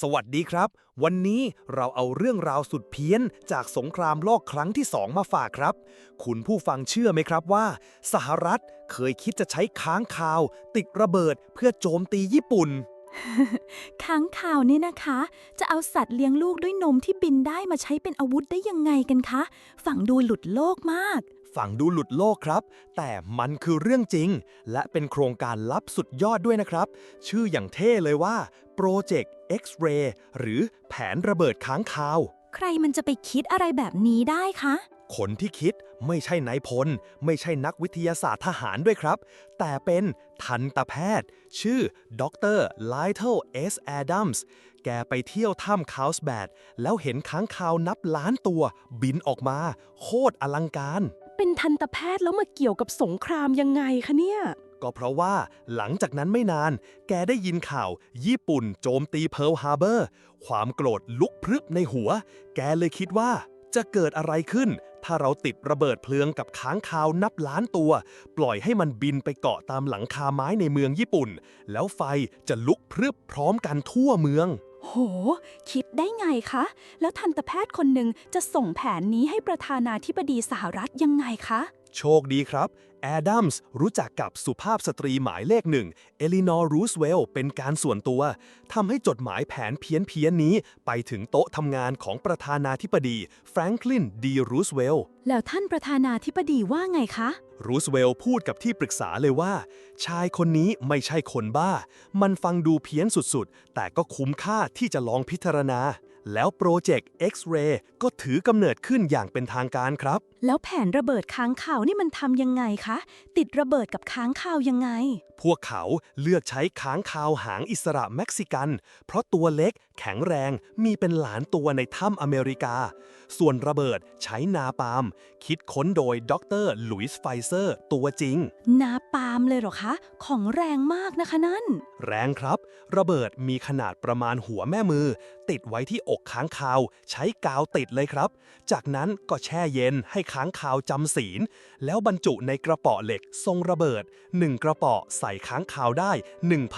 สวัสดีครับ วันนี้เราเอาเรื่องราวสุดเพี้ยน จากสงครามโลกครั้งที่สองมาฝากครับ คุณผู้ฟังเชื่อไหมครับว่า สหรัฐเคยคิดจะใช้ค้างคาว ติดระเบิดเพื่อโจมตีญี่ปุ่น ค้างคาวเนี่ยนะคะ จะเอาสัตว์เลี้ยงลูกด้วยนมที่บินได้มาใช้เป็นอาวุธได้ยังไงกันคะ ฝั่งดูหลุดโลกมาก ฝั่งดูหลุดโลกครับ แต่มันคือเรื่องจริง และเป็นโครงการลับสุดยอดด้วยนะครับ ชื่ออย่างเท่เลยว่า Project X-ray หรือแผนระเบิดค้างคาว ใครมันจะไปคิดอะไรแบบนี้ได้คะคนที่คิดไม่ใช่นายพล ไม่ใช่นักวิทยาศาสตร์ทหารด้วยครับ แต่เป็นทันตแพทย์ ชื่อดรไลเทลเอสแอดัมส์แกไปเที่ยวถ้ำคาวส์แบดแล้วเห็นค้างคาวนับล้านตัวบินออกมา โคตรอลังการ เป็นทันตแพทย์แล้วมาเกี่ยวกับสงครามยังไงคะเนี่ย ก็เพราะว่าหลังจากนั้นไม่นาน แกได้ยินข่าว ญี่ปุ่นโจมตีเพิร์ลฮาร์เบอร์ ความโกรธลุกพรึบในหัว แกเลยคิดว่าจะเกิดอะไรขึ้น ถ้าเราติดระเบิดเพลิงกับค้างคาวนับล้านตัว ปล่อยให้มันบินไปเกาะตามหลังคาไม้ในเมืองญี่ปุ่น แล้วไฟจะลุกพรึบพร้อมกันทั่วเมือง โห คิดได้ไงคะ แล้วทันตแพทย์คนหนึ่งจะส่งแผนนี้ให้ประธานาธิบดีสหรัฐยังไงคะ โชคดีครับแอดัมส์รู้จักกับสุภาพสตรีหมายเลขหนึ่ง เอลินอร์รูสเวลล์เป็นการส่วนตัวทำให้จดหมายแผนเพี้ยนเพียนๆนี้ไปถึงโต๊ะทำงานของประธานาธิบดีแฟรงคลินดีรูสเวลล์แล้วท่านประธานาธิบดีว่าไงคะ รูสเวลล์พูดกับที่ปรึกษาเลยว่า ชายคนนี้ไม่ใช่คนบ้า มันฟังดูเพี้ยนสุดๆ แต่ก็คุ้มค่าที่จะลองพิจารณา แล้วโปรเจกต์ X-ray ก็ถือกำเนิดขึ้นอย่างเป็นทางการครับ แล้วแผนระเบิดค้างคาวนี่มันทำยังไงคะ ติดระเบิดกับค้างคาวยังไง พวกเขาเลือกใช้ค้างคาวหางอิสระเม็กซิกัน เพราะตัวเล็กแข็งแรงมีเป็นหลานตัวในถ้ำอเมริกา ส่วนระเบิดใช้นาปาล์มคิดค้นโดยดรหลุยส์ไฟเซอร์ตัวจริง นาปาล์มเลยเหรอคะ ของแรงมากนะคะนั่น แรงครับ ระเบิดมีขนาดประมาณหัวแม่มือ ติดไว้ที่อกค้างคาว ใช้กาวติดเลยครับ จากนั้นก็แช่เย็นให้ค้างคาวจำศีล แล้วบรรจุในกระป๋อเหล็กทรงระเบิด 1 กระป๋อใส่ค้างคาวได้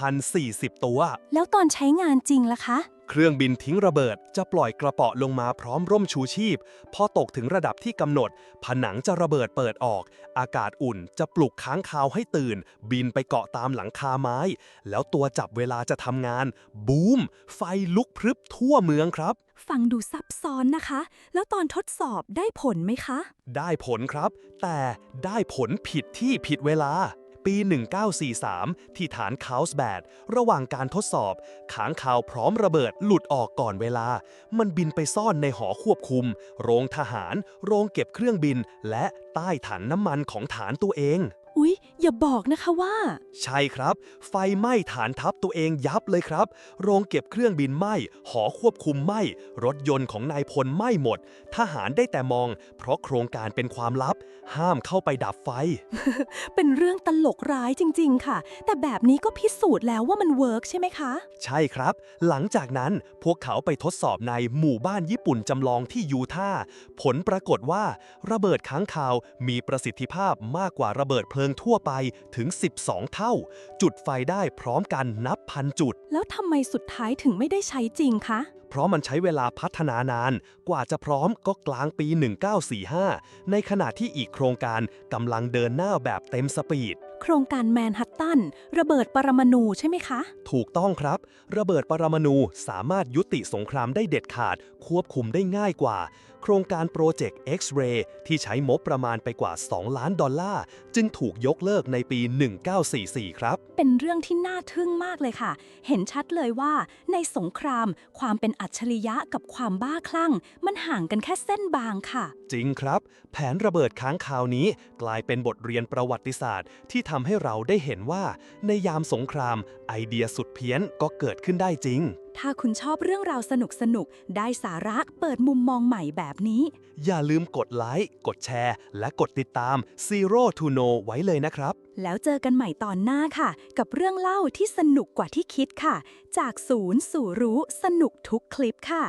1,040 ตัว แล้วตอนใช้งานจริงล่ะคะ เครื่องบินทิ้งระเบิดจะปล่อยกระเป๋อลงมาพร้อมร่มชูชีพ พอตกถึงระดับที่กำหนด ผนังจะระเบิดเปิดออก อากาศอุ่นจะปลุกค้างคาวให้ตื่น บินไปเกาะตามหลังคาไม้ แล้วตัวจับเวลาจะทำงาน บูม ไฟลุกพรึบทั่วเมืองครับ ฟังดูซับซ้อนนะคะ แล้วตอนทดสอบได้ผลไหมคะ ได้ผลครับ แต่ได้ผลผิดที่ผิดเวลา ปี 1943 ที่ฐานคาวส์แบดระหว่างการทดสอบขางคาวพร้อมระเบิดหลุดออกก่อนเวลา มันบินไปซ่อนในหอควบคุม โรงทหาร โรงเก็บเครื่องบิน และใต้ฐานน้ำมันของฐานตัวเอง อุ๊ย อย่าบอกนะคะว่า ใช่ครับ ไฟไหม้ฐานทัพตัวเองยับเลยครับ โรงเก็บเครื่องบินไหม้ หอควบคุมไหม้ รถยนต์ของนายพลไหม้หมด ทหารได้แต่มอง เพราะโครงการเป็นความลับ ห้ามเข้าไปดับไฟ เป็นเรื่องตลกร้ายจริง ๆ ค่ะ แต่แบบนี้ก็พิสูจน์แล้วว่ามันเวิร์กใช่ไหมคะ ใช่ครับ หลังจากนั้นพวกเขาไปทดสอบในหมู่บ้านญี่ปุ่นจำลองที่ยูทาห์ผลปรากฏว่า ระเบิดค้างคาวมีประสิทธิภาพมากกว่าระเบิดเพลิงทั่วไปถึง 12 เท่า จุดไฟได้พร้อมกันนับพันจุด แล้วทำไมสุดท้ายถึงไม่ได้ใช้จริงคะ เพราะมันใช้เวลาพัฒนานาน กว่าจะพร้อมก็กลางปี 1945 ในขณะที่อีกโครงการกำลังเดินหน้าแบบเต็มสปีดโครงการแมนฮัตตันระเบิดปรมาณูใช่ไหมคะ ถูกต้องครับ ระเบิดปรมาณูสามารถยุติสงครามได้เด็ดขาด ควบคุมได้ง่ายกว่าโครงการโปรเจกต์ X-ray ที่ใช้งบประมาณไปกว่า 2 ล้านดอลลาร์ จึงถูกยกเลิกในปี 1944 ครับ เป็นเรื่องที่น่าทึ่งมากเลยค่ะ เห็นชัดเลยว่า ในสงคราม ความเป็นอัจฉริยะกับความบ้าคลั่ง มันห่างกันแค่เส้นบางค่ะ จริงครับ แผนระเบิดค้างคาวนี้ กลายเป็นบทเรียนประวัติศาสตร์ ที่ทำให้เราได้เห็นว่า ในยามสงคราม ไอเดียสุดเพี้ยนก็เกิดขึ้นได้จริง ถ้าคุณชอบเรื่องราวสนุกสนุกๆได้สาระเปิดมุมมองใหม่แบบนี้ อย่าลืมกดไลค์ กดแชร์ และกดติดตาม Zero to Know ไว้เลยนะครับ แล้วเจอกันใหม่ตอนหน้าค่ะ กับเรื่องเล่าที่สนุกกว่าที่คิดค่ะ จากศูนย์สู่รู้สนุกทุกคลิปค่ะ